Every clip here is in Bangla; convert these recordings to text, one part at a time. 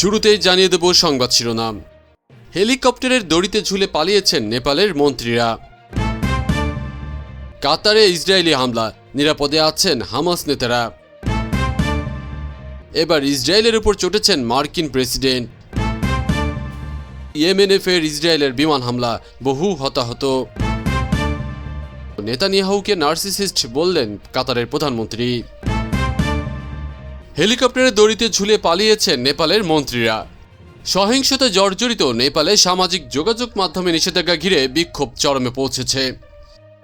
শুরুতেই জানিয়ে দেব সংবাদ শিরোনাম। হেলিকপ্টারের দড়িতে ঝুলে পালিয়েছেন নেপালের মন্ত্রীরা। কাতারে ইসরায়েলি হামলা, নিরাপদে আছেন হামাস নেতারা। এবার ইসরায়েলের উপর চটেছেন মার্কিন প্রেসিডেন্ট। ইয়েমেনে ফের ইসরায়েলের বিমান হামলা, বহু হতাহত। নেতানিয়াহুকে নার্সিসিস্ট বললেন কাতারের প্রধানমন্ত্রী। হেলিকপ্টারের দড়িতে ঝুলে পালিয়েছেন নেপালের মন্ত্রীরা। সহিংসতা জর্জরিত নেপালে সামাজিক যোগাযোগ মাধ্যমে নিষেধাজ্ঞা ঘিরে বিক্ষোভ চরমে পৌঁছেছে।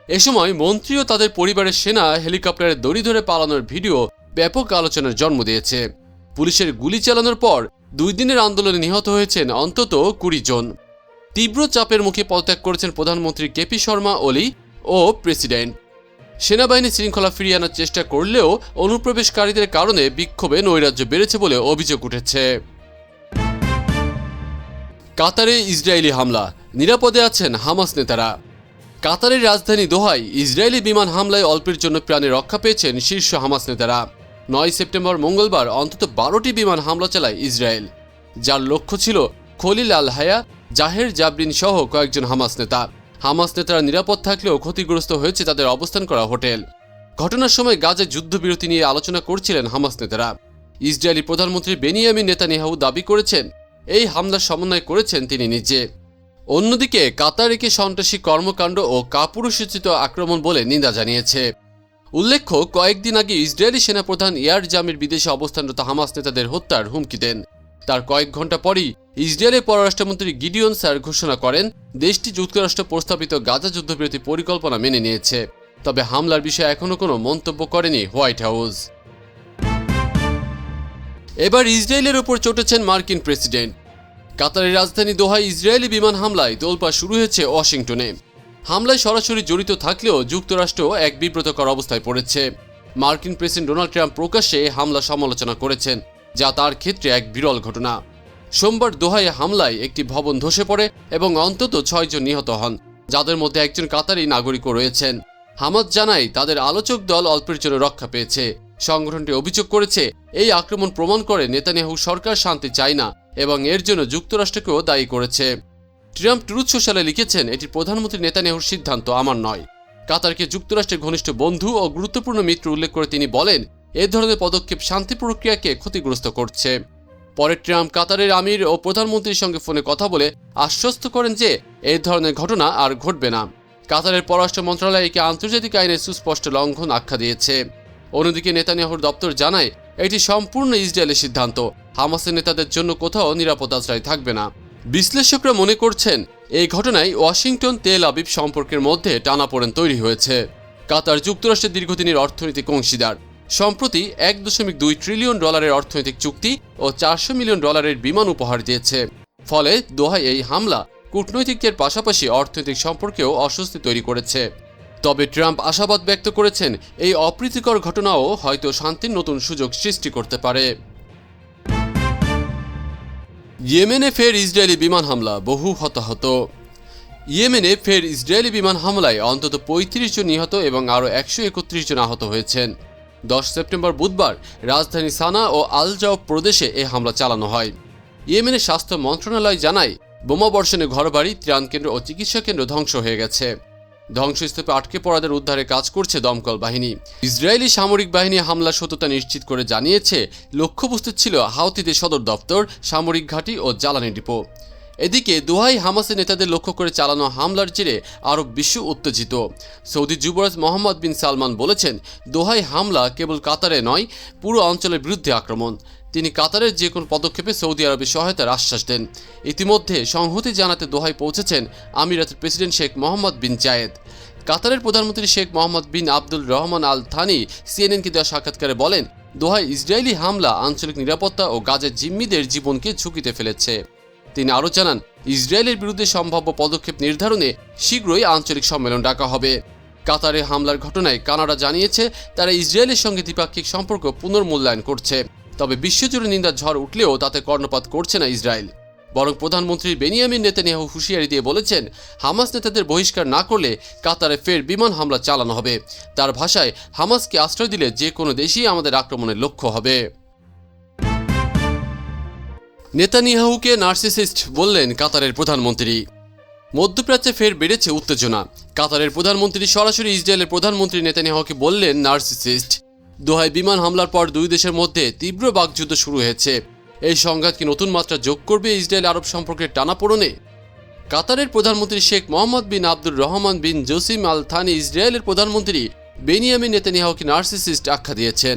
এ সময় মন্ত্রী ও তাদের পরিবারের সেনা হেলিকপ্টারের দড়ি ধরে পালানোর ভিডিও ব্যাপক আলোচনার জন্ম দিয়েছে। পুলিশের গুলি চালানোর পর দুই দিনের আন্দোলনে নিহত হয়েছেন অন্তত কুড়ি জন। তীব্র চাপের মুখে পদত্যাগ করেছেন প্রধানমন্ত্রী কেপি শর্মা ওলি ও প্রেসিডেন্ট। সেনাবাহিনী শৃঙ্খলা ফিরিয়ে আনার চেষ্টা করলেও অনুপ্রবেশকারীদের কারণে বিক্ষোভে নৈরাজ্য বেড়েছে বলে অভিযোগ উঠেছে। কাতারে ইসরায়েলি হামলা। নিরাপদে আছেন হামাস নেতারা। কাতারের রাজধানী দোহায় ইসরায়েলি বিমান হামলায় অল্পের জন্য প্রাণে রক্ষা পেয়েছেন শীর্ষ হামাস নেতারা। নয় সেপ্টেম্বর মঙ্গলবার অন্তত বারোটি বিমান হামলা চালায় ইসরায়েল। যার লক্ষ্য ছিল খলিল আল হায়া, জাহের জাবরিন সহ কয়েকজন হামাস নেতা। হামাস নেতারা নিরাপদ থাকলেও ক্ষতিগ্রস্ত হয়েছে তাদের অবস্থান করা হোটেল। ঘটনার সময় গাজে যুদ্ধবিরতি নিয়ে আলোচনা করছিলেন হামাস নেতারা। ইসরায়েলি প্রধানমন্ত্রী বেনিয়ামিন নেতানিয়াহু দাবি করেছেন, এই হামলার সমন্বয় করেছেন তিনি নিজে। অন্যদিকে, কাতারিকে সন্ত্রাসী কর্মকাণ্ড ও কাপুরুষোচিত আক্রমণ বলে নিন্দা জানিয়েছে। উল্লেখ্য, কয়েকদিন আগে ইসরায়েলি সেনাপ্রধান এয়ার জামির বিদেশে অবস্থানরত হামাস নেতাদের হত্যার হুমকি দেন। তার কয়েক ঘণ্টা পরই ইসরায়েলের পররাষ্ট্রমন্ত্রী গিডিয়ন স্যার ঘোষণা করেন, দেশটি যুক্তরাষ্ট্র প্রস্তাবিত গাজা যুদ্ধবিরতি পরিকল্পনা মেনে নিয়েছে। তবে হামলার বিষয়ে এখনও কোনো মন্তব্য করেনি হোয়াইট হাউস। এবার ইসরায়েলের ওপর চটেছেন মার্কিন প্রেসিডেন্ট। কাতারের রাজধানী দোহায় ইসরায়েলি বিমান হামলায় তোলপা শুরু হয়েছে ওয়াশিংটনে। হামলায় সরাসরি জড়িত থাকলেও যুক্তরাষ্ট্র এক বিব্রতকর অবস্থায় পড়েছে। মার্কিন প্রেসিডেন্ট ডোনাল্ড ট্রাম্প প্রকাশ্যে হামলা সমালোচনা করেছেন। যা তার ক্ষেত্রে এক বিরল ঘটনা। সোমবার দোহায় হামলায় একটি ভবন ধসে পড়ে এবং অন্তত ছয়জন নিহত হন, যাদের মধ্যে একজন কাতারি নাগরিকও রয়েছেন। হামাদ জানায়, তাদের আলোচক দল অল্পের জন্য রক্ষা পেয়েছে। সংগঠনটি অভিযোগ করেছে, এই আক্রমণ প্রমাণ করে নেতানিয়াহু সরকার শান্তি চায় না এবং এর জন্য যুক্তরাষ্ট্রকেও দায়ী করেছে। ট্রাম্প ট্রুথ সোশ্যালে লিখেছেন, এটি প্রধানমন্ত্রী নেতানিয়াহুর সিদ্ধান্ত, আমার নয়। কাতারকে যুক্তরাষ্ট্রের ঘনিষ্ঠ বন্ধু ও গুরুত্বপূর্ণ মিত্র উল্লেখ করে তিনি বলেন এ ধরনের পদক্ষেপ শান্তি প্রক্রিয়াকে ক্ষতিগ্রস্ত করছে। পরে ট্রাম্প কাতারের আমির ও প্রধানমন্ত্রীর সঙ্গে ফোনে কথা বলে আশ্বস্ত করেন যে এই ধরনের ঘটনা আর ঘটবে না। কাতারের পররাষ্ট্র মন্ত্রণালয় একে আন্তর্জাতিক আইনের সুস্পষ্ট লঙ্ঘন আখ্যা দিয়েছে। অন্যদিকে নেতানিয়াহুর দপ্তর জানায়, এটি সম্পূর্ণ ইসরায়েলের সিদ্ধান্ত। হামাসের নেতাদের জন্য কোথাও নিরাপদ আশ্রয় থাকবে না। বিশ্লেষকরা মনে করছেন, এই ঘটনায় ওয়াশিংটন, তেল আবিব সম্পর্কের মধ্যে টানাপোড়েন তৈরি হয়েছে। কাতার যুক্তরাষ্ট্রের দীর্ঘদিনের অর্থনৈতিক অংশীদার। সম্প্রতি এক দশমিক দুই ট্রিলিয়ন ডলারের অর্থনৈতিক চুক্তি ও চারশো মিলিয়ন ডলারের বিমান উপহার দিয়েছে। ফলে দোহায় এই হামলা কূটনৈতিকদের পাশাপাশি অর্থনৈতিক সম্পর্কেও অস্বস্তি তৈরি করেছে। তবে ট্রাম্প আশাবাদ ব্যক্ত করেছেন এই অপ্রীতিকর ঘটনাও হয়তো শান্তির নতুন সুযোগ সৃষ্টি করতে পারে। ইয়েমেনে ফের ইসরায়েলি বিমান হামলা, বহু হতাহত। ইয়েমেনে ফের ইসরায়েলি বিমান হামলায় অন্তত পঁয়ত্রিশ জন নিহত এবং আরও একশো একত্রিশ জন আহত হয়েছেন। দশ সেপ্টেম্বর বুধবার রাজধানী সানা ও আলজাও প্রদেশে এ হামলা চালানো হয়। ইয়েমেনের স্বাস্থ্য মন্ত্রণালয় জানায়, বোমা বোমাবর্ষণে ঘরবাড়ি, ত্রাণ কেন্দ্র ও চিকিৎসা কেন্দ্র ধ্বংস হয়ে গেছে। ধ্বংসস্তূপে আটকে পড়াদের উদ্ধারে কাজ করছে দমকল বাহিনী। ইসরায়েলি সামরিক বাহিনী হামলার সত্যতা নিশ্চিত করে জানিয়েছে, লক্ষ্যবস্তু ছিল হাউতিদের সদর দপ্তর, সামরিক ঘাঁটি ও জ্বালানি ডিপো। এদিকে দোহাই হামাসের নেতাদের লক্ষ্য করে চালানো হামলার জেরে আরব বিশ্ব উত্তেজিত। সৌদি যুবরাজ মোহাম্মদ বিন সালমান বলেছেন, দোহাই হামলা কেবল কাতারে নয়, পুরো অঞ্চলের বিরুদ্ধে আক্রমণ। তিনি কাতারের যে কোনো পদক্ষেপে সৌদি আরবের সহায়তার আশ্বাস দেন। ইতিমধ্যে সংহতি জানাতে দোহায় পৌঁছেছেন আমিরাতের president Sheikh Mohammed bin Zayed. কাতারের প্রধানমন্ত্রী Sheikh Mohammed bin Abdul Rahman Al Thani সিএনএনকে দেওয়া সাক্ষাৎকারে বলেন দোহায় ইসরায়েলি হামলা আঞ্চলিক নিরাপত্তা ও গাজার জিম্মিদের জীবনকে ঝুঁকিতে ফেলেছে। তিনি আরও জানান, ইসরায়েলের বিরুদ্ধে সম্ভাব্য পদক্ষেপ নির্ধারণে শীঘ্রই আঞ্চলিক সম্মেলন ডাকা হবে। কাতারে হামলার ঘটনায় কানাডা জানিয়েছে, তারা ইসরায়েলের সঙ্গে দ্বিপাক্ষিক সম্পর্ক পুনর্মূল্যায়ন করছে। তবে বিশ্বজুড়ে নিন্দার ঝড় উঠলেও তাতে কর্ণপাত করছে না ইসরায়েল। বরং প্রধানমন্ত্রী বেনিয়ামিন নেতানিয়াহু হুঁশিয়ারি দিয়ে বলেছেন, হামাস নেতাদের বহিষ্কার না করলে কাতারে ফের বিমান হামলা চালানো হবে। তার ভাষায়, হামাসকে আশ্রয় দিলে যে কোনো দেশই আমাদের আক্রমণের লক্ষ্য হবে। নেতানিয়াহুকে নার্সিসিস্ট বললেন কাতারের প্রধানমন্ত্রী। মধ্যপ্রাচ্যে ফের বেড়েছে উত্তেজনা। কাতারের প্রধানমন্ত্রী সরাসরি ইসরায়েলের প্রধানমন্ত্রী নেতানিয়াহুকে বললেন নার্সিসিস্ট। দোহায় বিমান হামলার পর দুই দেশের মধ্যে তীব্র বাকযুদ্ধ শুরু হয়েছে। এই সংঘাত কি নতুন মাত্রা যোগ করবে ইসরায়েল আরব সম্পর্কের টানাপোড়নে? কাতারের প্রধানমন্ত্রী Sheikh Mohammed bin Abdur Rahman bin Jassim Al Thani ইসরায়েলের প্রধানমন্ত্রী বেনিয়ামিন নেতানিয়াহুকে নার্সিসিস্ট আখ্যা দিয়েছেন।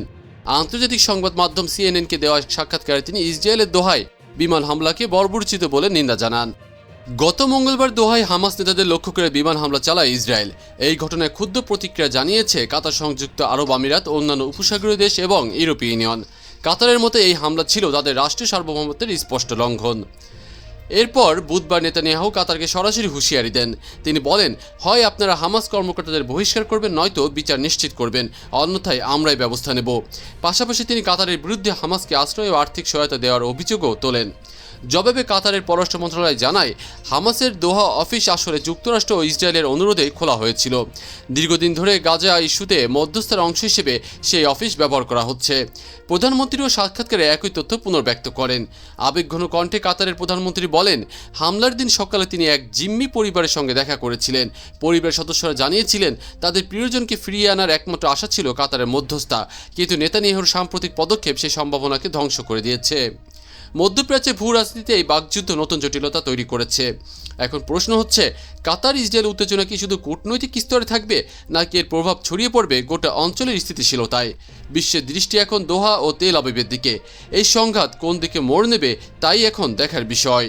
আন্তর্জাতিক সংবাদ মাধ্যম সিএনএনকে দেওয়া সাক্ষাৎকারে তিনি ইসরায়েলের দোহায় বিমান হামলাকে বর্বরচিত বলে নিন্দা জানান। গত মঙ্গলবার দোহায় হামাস নেতাদের লক্ষ্য করে বিমান হামলা চালায় ইসরায়েল। এই ঘটনায় ক্ষুদ্র প্রতিক্রিয়া জানিয়েছে কাতার সংযুক্ত আরব আমিরাত, অন্যান্য উপসাগরীয় দেশ এবং ইউরোপীয় ইউনিয়ন। কাতারের মতে এই হামলা ছিল তাদের রাষ্ট্রীয় সার্বভৌমত্বের স্পষ্ট লঙ্ঘন। এরপর বুধবার নেতানিয়াহু কাতারকে সরাসরি হুঁশিয়ারি দেন। তিনি বলেন, হয় আপনারা হামাস কর্মকর্তাদের বহিষ্কার করবেন, নয়তো বিচার নিশ্চিত করবেন। অন্যথায় আমরাই ব্যবস্থা নেব। পাশাপাশি তিনি কাতারের বিরুদ্ধে হামাসকে আশ্রয় ও আর্থিক সহায়তা দেওয়ার অভিযোগও তোলেন। জবাবে কাতারের পররাষ্ট্র মন্ত্রণালয় জানায়, হামাসের দোহা অফিস আসলে যুক্তরাষ্ট্র ও ইসরায়েলের অনুরোধে খোলা হয়েছিল। দীর্ঘদিন ধরে গাজা ইস্যুতে মধ্যস্থের অংশ হিসেবে সেই অফিস ব্যবহার করা হচ্ছে। প্রধানমন্ত্রীও সাক্ষাৎকারে একই তথ্য পুনর্ব্যক্ত করেন। আবেগঘন কণ্ঠে কাতারের প্রধানমন্ত্রী বলেন, হামলার দিন সকালে তিনি এক জিম্মি পরিবারের সঙ্গে দেখা করেছিলেন। পরিবারের সদস্যরা জানিয়েছিলেন, তাদের প্রিয়জনকে ফিরিয়ে আনার একমাত্র আশা ছিল কাতারের মধ্যস্থা কিন্তু নেতানিয়াহুর সাম্প্রতিক পদক্ষেপ সেই সম্ভাবনাকে ধ্বংস করে দিয়েছে। মধ্যপ্রাচ্যে ভূ রাজনীতিতে এই বাকযুদ্ধ নতুন জটিলতা তৈরি করেছে। এখন প্রশ্ন হচ্ছে, কাতার ইসরায়েল উত্তেজনা কি শুধু কূটনৈতিক স্তরে থাকবে, নাকি এর প্রভাব ছড়িয়ে পড়বে গোটা অঞ্চলের স্থিতিশীলতায়? বিশ্বের দৃষ্টি এখন দোহা ও তেল আবিবের দিকে। এই সংঘাত কোন দিকে মোড় নেবে, তাই এখন দেখার বিষয়।